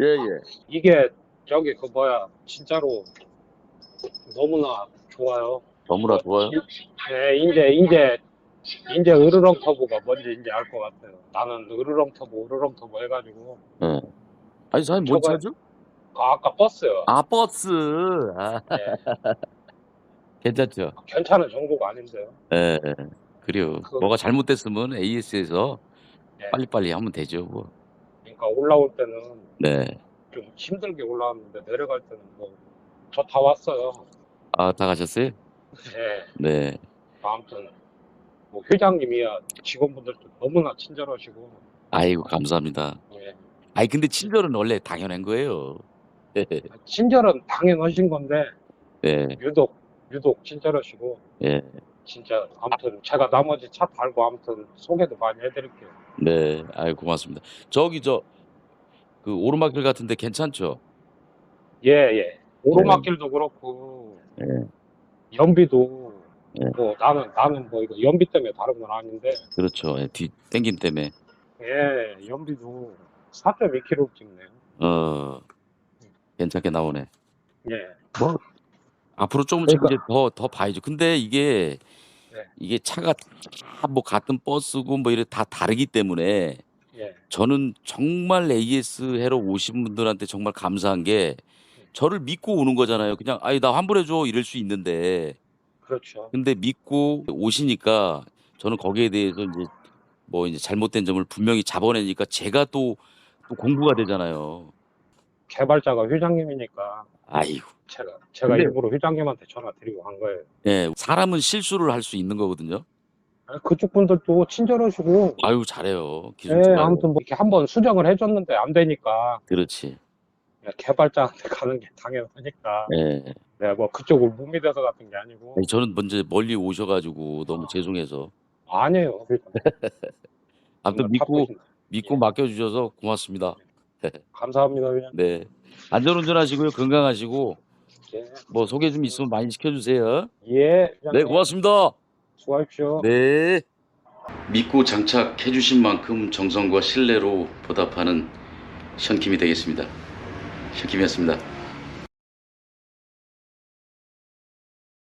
예, 예. 이게 저기 그 뭐야 진짜로 너무나 좋아요. 너무나 좋아요. 네, 이제 이제 이제 으르렁 터보가 뭔지 이제 알 것 같아요. 나는 으르렁 터보 으르렁 터보 해가지고 예. 아니, 사장님 뭔 저거- 차죠? 아, 아까 버스요. 아, 버스. 아, 네, 괜찮죠? 괜찮은 정보가 아닌데요. 예, 예. 그래요. 그- 뭐가 잘못됐으면 AS에서 네. 빨리빨리 하면 되죠, 뭐. 그러니까 올라올 때는 네. 좀 힘들게 올라왔는데 내려갈 때는 뭐 저 다 왔어요. 아, 다 가셨어요? 네, 네. 아무튼 뭐 회장님이야 직원분들도 너무나 친절하시고 아이고, 감사합니다. 예. 아이, 근데 친절은 원래 당연한 거예요. 친절은 당연하신 건데 네, 유독 유독 친절하시고 예, 진짜 아무튼 제가 나머지 차 달고 아무튼 소개도 많이 해드릴게요. 네. 아이, 고맙습니다. 저기, 저, 그 오르막길 같은데 괜찮죠? 예 예. 오르막길도 그렇고 예. 연비도 예. 뭐 나는 나는 뭐 이거 연비 때문에 다른 건 아닌데 그렇죠. 예, 뒤 땡김 때문에. 예 연비도 4.2km 찍네요. 어, 괜찮게 나오네. 예. 뭐 앞으로 조금 그러니까- 이제 더더 봐야죠. 근데 이게 네. 이게 차가 다 뭐 같은 버스고 뭐 이래 다 다르기 때문에 예. 저는 정말 AS 해러 오신 분들한테 정말 감사한 게 저를 믿고 오는 거잖아요. 그냥 아이 나 환불해 줘 이럴 수 있는데 그렇죠. 근데 믿고 오시니까 저는 거기에 대해서 이제 뭐 이제 잘못된 점을 분명히 잡아내니까 제가 또, 또 공부가 되잖아요. 개발자가 회장님이니까 아이고. 제가 제가 근데- 일부러 회장님한테 전화 드리고 한 거예요. 예, 사람은 실수를 할 수 있는 거거든요. 아니, 그쪽 분들도 친절하시고 아유 잘해요. 기술 예, 좋아요. 아무튼 뭐 이렇게 한번 수정을 해줬는데 안 되니까 그렇지. 그냥 개발자한테 가는 게 당연하니까 예. 내가 뭐 그쪽을 못 믿어서 같은 게 아니고 아니, 저는 먼저 멀리 오셔가지고 너무 죄송해서 아니에요. 아무튼 정말 믿고 바쁘신- 믿고 맡겨주셔서 고맙습니다. 감사합니다. 그냥. 네. 안전운전 하시고요. 건강하시고 예, 뭐 소개 좀 있으면 많이 시켜주세요. 예 네, 회장님. 고맙습니다. 수고하십시오. 네. 믿고 장착해 주신 만큼 정성과 신뢰로 보답하는 션킴이 되겠습니다. 션킴이었습니다.